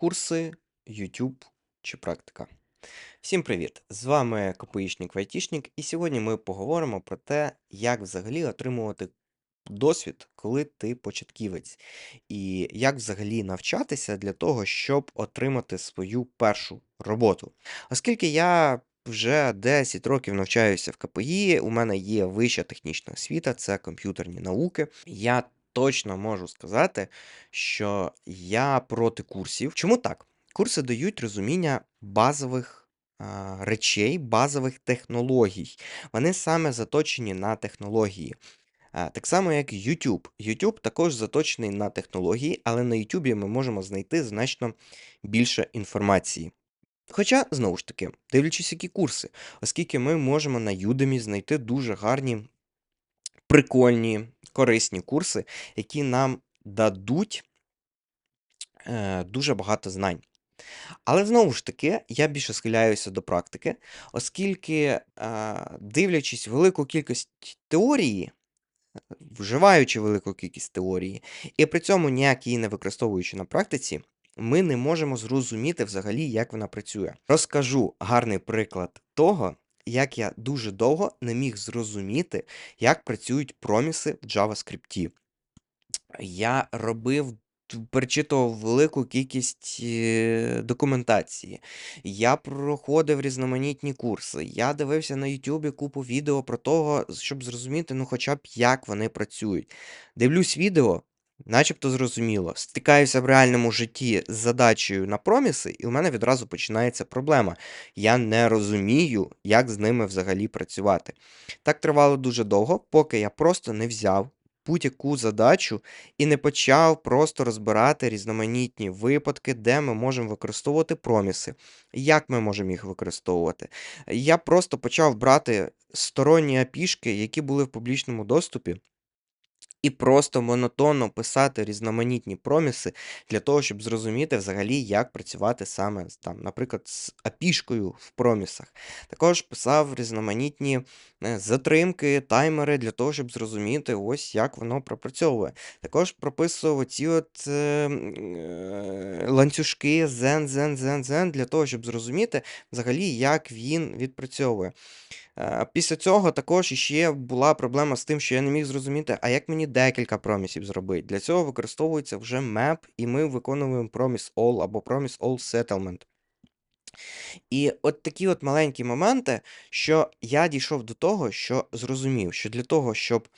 Курси, YouTube чи практика. Всім привіт! З вами КПІшник Вайтішник, і сьогодні ми поговоримо про те, як взагалі отримувати досвід, коли ти початківець, і як взагалі навчатися для того, щоб отримати свою першу роботу. Оскільки я вже 10 років навчаюся в КПІ, у мене є вища технічна освіта, це комп'ютерні науки. Я точно можу сказати, що я проти курсів. Чому так? Курси дають розуміння базових а, речей, базових технологій. Вони саме заточені на технології. А, Так само, як YouTube. YouTube також заточений на технології, але на YouTube ми можемо знайти значно більше інформації. Хоча, знову ж таки, дивлячись, які курси, оскільки ми можемо на Udemy знайти дуже гарні, прикольні, корисні курси, які нам дадуть е, дуже багато знань. Але знову ж таки, я більше схиляюся до практики, оскільки, дивлячись велику кількість теорії, вживаючи велику кількість теорії, і при цьому ніяк її не використовуючи на практиці, ми не можемо зрозуміти взагалі, як вона працює. Розкажу гарний приклад того, як я дуже довго не міг зрозуміти, як працюють проміси в JavaScript. Я робив перечитував велику кількість, е, документації. Я проходив різноманітні курси. Я дивився на "Ютубі" купу відео про того, щоб зрозуміти, ну, хоча б як вони працюють. Дивлюсь відео, начебто зрозуміло. Стикаюся в реальному житті з задачею на проміси, і у мене відразу починається проблема. Я не розумію, як з ними взагалі працювати. Так тривало дуже довго, поки я просто не взяв будь-яку задачу і не почав просто розбирати різноманітні випадки, де ми можемо використовувати проміси, як ми можемо їх використовувати. Я просто почав брати сторонні апішки, які були в публічному доступі. І просто монотонно писати різноманітні проміси для того, щоб зрозуміти взагалі, як працювати саме там, наприклад, з апішкою в промісах. Також писав різноманітні е, затримки, таймери для того, щоб зрозуміти, ось як воно пропрацьовує. Також прописував ці от е, е, ланцюжки зен, зен, зен, зен, для того, щоб зрозуміти взагалі, як він відпрацьовує. Е, Після цього також іще була проблема з тим, що я не міг зрозуміти, а як мені декілька промісів зробити. Для цього використовується вже map, і ми виконуємо promise all або promise all settlement. І от такі от маленькі моменти, що я дійшов до того, що зрозумів, що для того, щоб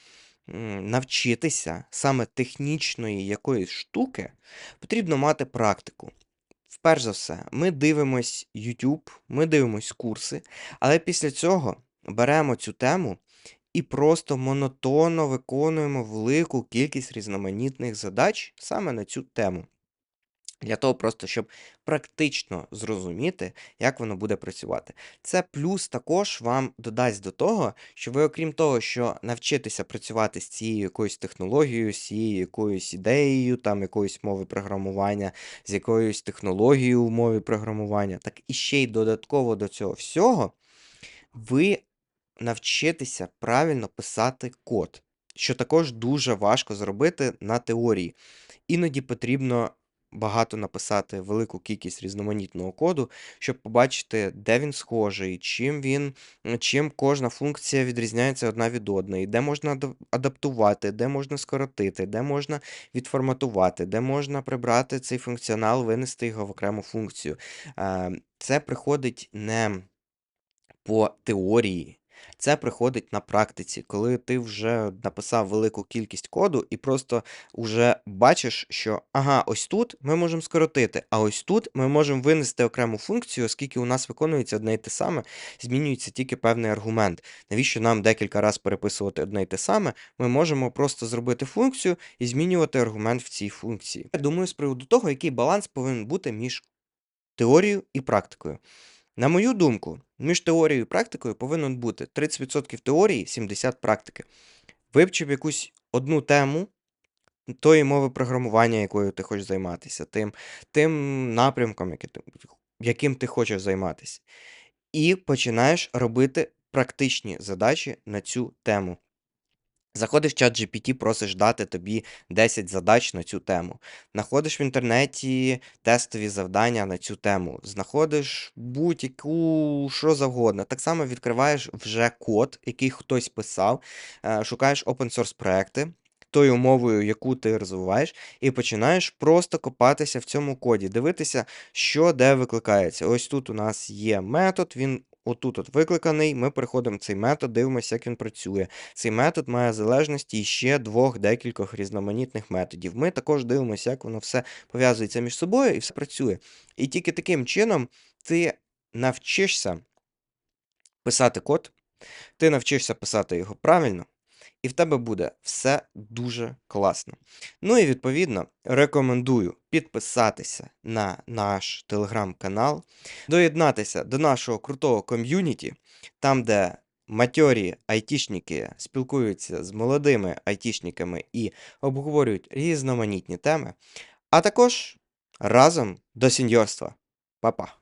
навчитися саме технічної якоїсь штуки, потрібно мати практику. Вперше за все, ми дивимось YouTube, ми дивимось курси, але після цього беремо цю тему і просто монотонно виконуємо велику кількість різноманітних задач саме на цю тему. Для того просто, щоб практично зрозуміти, як воно буде працювати. Це плюс також вам додасть до того, що ви, окрім того, що навчитеся працювати з цією якоюсь технологією, з цією якоюсь ідеєю, там якоїсь мови програмування, з якоюсь технологією в мові програмування, так і ще й додатково до цього всього, ви навчитеся правильно писати код, що також дуже важко зробити на теорії. Іноді потрібно багато написати велику кількість різноманітного коду, щоб побачити, де він схожий, чим він, чим кожна функція відрізняється одна від одної, де можна адаптувати, де можна скоротити, де можна відформатувати, де можна прибрати цей функціонал, винести його в окрему функцію. Е, Це приходить не по теорії. Це приходить на практиці, коли ти вже написав велику кількість коду і просто вже бачиш, що ага, ось тут ми можемо скоротити, а ось тут ми можемо винести окрему функцію, оскільки у нас виконується одне й те саме, змінюється тільки певний аргумент. Навіщо нам декілька разів переписувати одне й те саме? Ми можемо просто зробити функцію і змінювати аргумент в цій функції. Я думаю, з приводу того, який баланс повинен бути між теорією і практикою. На мою думку, між теорією і практикою повинно бути 30% теорії, 70% практики. Вивчив якусь одну тему тої мови програмування, якою ти хочеш займатися, тим, тим напрямком, яким ти хочеш займатися. І починаєш робити практичні задачі на цю тему. Заходиш в ChatGPT, просиш дати тобі 10 задач на цю тему. Находиш в інтернеті тестові завдання на цю тему. Знаходиш будь-яку що завгодно. Так само відкриваєш вже код, який хтось писав, е, шукаєш open source проекти. Тою мовою, яку ти розвиваєш, і починаєш просто копатися в цьому коді, дивитися, що де викликається. Ось тут у нас є метод, він отут от викликаний. Ми переходимо в цей метод, дивимося, як він працює. Цей метод має залежності ще двох декількох різноманітних методів. Ми також дивимося, як воно все пов'язується між собою і все працює. І тільки таким чином ти навчишся писати код, ти навчишся писати його правильно, і в тебе буде все дуже класно. Ну і відповідно рекомендую підписатися на наш телеграм-канал, доєднатися до нашого крутого ком'юніті, там, де матьорі айтішники спілкуються з молодими айтішниками і обговорюють різноманітні теми, а також разом до сеньорства. Па-па!